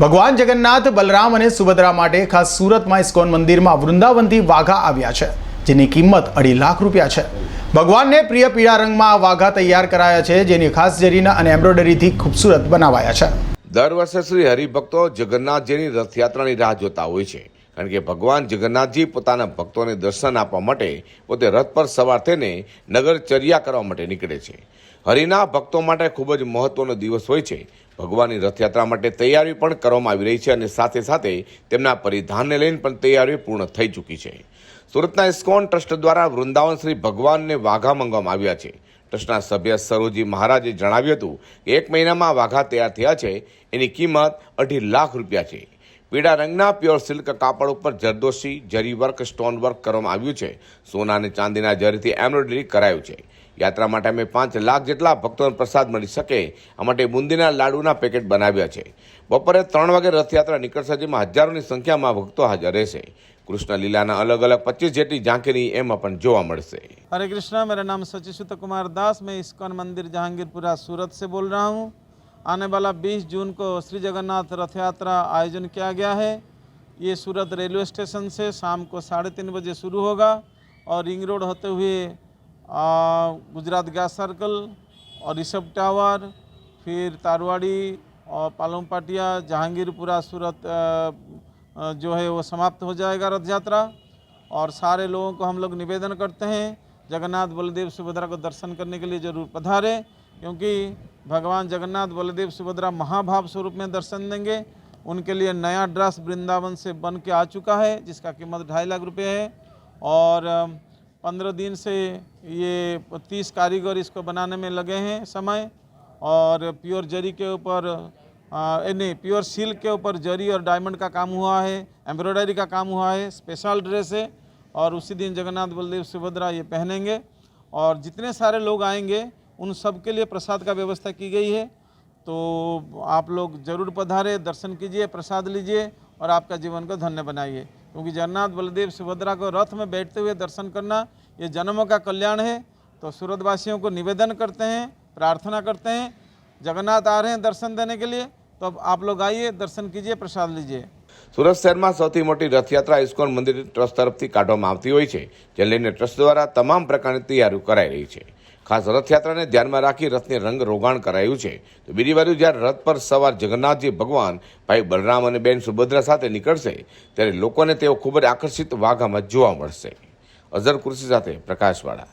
ભગવાન જગન્નાથ, બલરામ અને સુભદ્રા માટે ખાસ સુરતમાં ઇસ્કોન મંદિરમાં વૃંદાવનથી વાઘા આવ્યા છે, જેની કિંમત અઢી લાખ રૂપિયા છે. ભગવાનને પ્રિય પીળા રંગમાં આ વાઘા તૈયાર કરાયા છે, જેની ખાસ જરીના અને એમ્બ્રોઇડરીથી ખૂબસૂરત બનાવાયા છે. દર વર્ષે શ્રી હરિભક્તો જગન્નાથજીની રથયાત્રાની રાહ જોતા હોય છે, કારણ કે ભગવાન જગન્નાથજી પોતાના ભક્તોને દર્શન આપવા માટે પોતે રથ પર સવાર થઈને નગરચર્યા કરવા માટે નીકળે છે. હરિના ભક્તો માટે ખૂબ જ મહત્વનો દિવસ હોય છે. ભગવાનની રથયાત્રા માટે તૈયારી પણ કરવામાં આવી રહી છે અને સાથે સાથે તેમના પરિધાનને લઈને પણ તૈયારીઓ પૂર્ણ થઈ ચૂકી છે. સુરતના ઇસ્કોન ટ્રસ્ટ દ્વારા વૃંદાવન શ્રી ભગવાનને વાઘા મંગવામાં આવ્યા છે. ટ્રસ્ટના સભ્ય સરોજી મહારાજે જણાવ્યું હતું કે એક મહિનામાં વાઘા તૈયાર થયા છે. એની કિંમત અઢી લાખ રૂપિયા છે. પીળા રંગના પ્યોર સિલ્ક કાપડ ઉપર જરદોશી જરી વર્ક સ્ટોન વર્ક કરવામાં આવ્યું છે. સોના અને ચાંદીના જરીથી એમ્બ્રોઇડરી કરાયું છે. યાત્રા માટે અમે પાંચ લાખ જેટલા ભક્તોને પ્રસાદ મળી શકે આ માટે બુંદીના લાડુના પેકેટ બનાવ્યા છે બપોરે ત્રણ વાગે રથયાત્રા નીકળશે જેમાં હજારોની સંખ્યામાં ભક્તો હાજર રહેશે કૃષ્ણ લીલાના અલગ અલગ પચીસ જેટલી ઝાંખીની એમાં પણ જોવા મળશે हरे कृष्णा मेरा नाम सचिशुत कुमार दास मैं इस्कॉन मंदिर जहांगीरपुरा सूरत से बोल रहा हूँ आने वाला 20 जून को श्री जगन्नाथ रथ यात्रा आयोजन किया गया है ये सूरत रेलवे स्टेशन से शाम को साढ़े तीन बजे शुरू होगा और रिंग रोड होते हुए आ, गुजरात गैस सर्कल और ऋषभ टावर, फिर तारवाड़ी और पालम पाटिया जहांगीरपुरा, सूरत जो है वो समाप्त हो जाएगा रथ यात्रा और सारे लोगों को हम लोग निवेदन करते हैं, जगन्नाथ बलदेव सुभद्रा को दर्शन करने के लिए ज़रूर पधारें, क्योंकि भगवान जगन्नाथ बलदेव सुभद्रा महाभाव स्वरूप में दर्शन देंगे। उनके लिए नया ड्रेस वृंदावन से बन के आ चुका है, जिसका कीमत ढाई लाख रुपये है। और पंद्रह दिन से ये तीस कारीगर इसको बनाने में लगे हैं समय और प्योर जरी के ऊपर नहीं, प्योर सिल्क के ऊपर जरी और डायमंड का काम हुआ है, एम्ब्रॉयडरी का काम हुआ है, स्पेशल ड्रेस है और उसी दिन जगन्नाथ बलदेव सुभद्रा ये पहनेंगे और जितने सारे लोग आएँगे, उन सब के लिए प्रसाद का व्यवस्था की गई है। तो आप लोग ज़रूर पधारे, दर्शन कीजिए, प्रसाद लीजिए और आपका जीवन को धन्य बनाइए। क्योंकि जगन्नाथ बलदेव सुभद्रा को रथ में बैठते हुए दर्शन करना ये जन्मों का कल्याण है तो सूरतवासियों को निवेदन करते हैं प्रार्थना करते हैं जगन्नाथ आ रहे हैं दर्शन देने के लिए तो अब आप लोग आइए दर्शन कीजिए प्रसाद लीजिए સુરત શહેરમાં સૌથી મોટી રથયાત્રા ઇસ્કોન મંદિર ટ્રસ્ટ તરફથી કાઢવામાં આવતી હોય છે જે લઈને ટ્રસ્ટ દ્વારા તમામ પ્રકારની તૈયારીઓ કરાઈ રહી છે ખાસ રથયાત્રાને ધ્યાનમાં રાખી રથને રંગ રોગાણ કરાયું છે. તો બીજી બાજુ જ્યારે રથ પર સવાર જગન્નાથજી ભગવાન ભાઈ બલરામ અને બેન સુભદ્રા સાથે નીકળશે, ત્યારે લોકોને તેઓ ખૂબ જ આકર્ષિત વાઘામાં જોવા મળશે. અઝર કુર્સી સાથે પ્રકાશવાળા.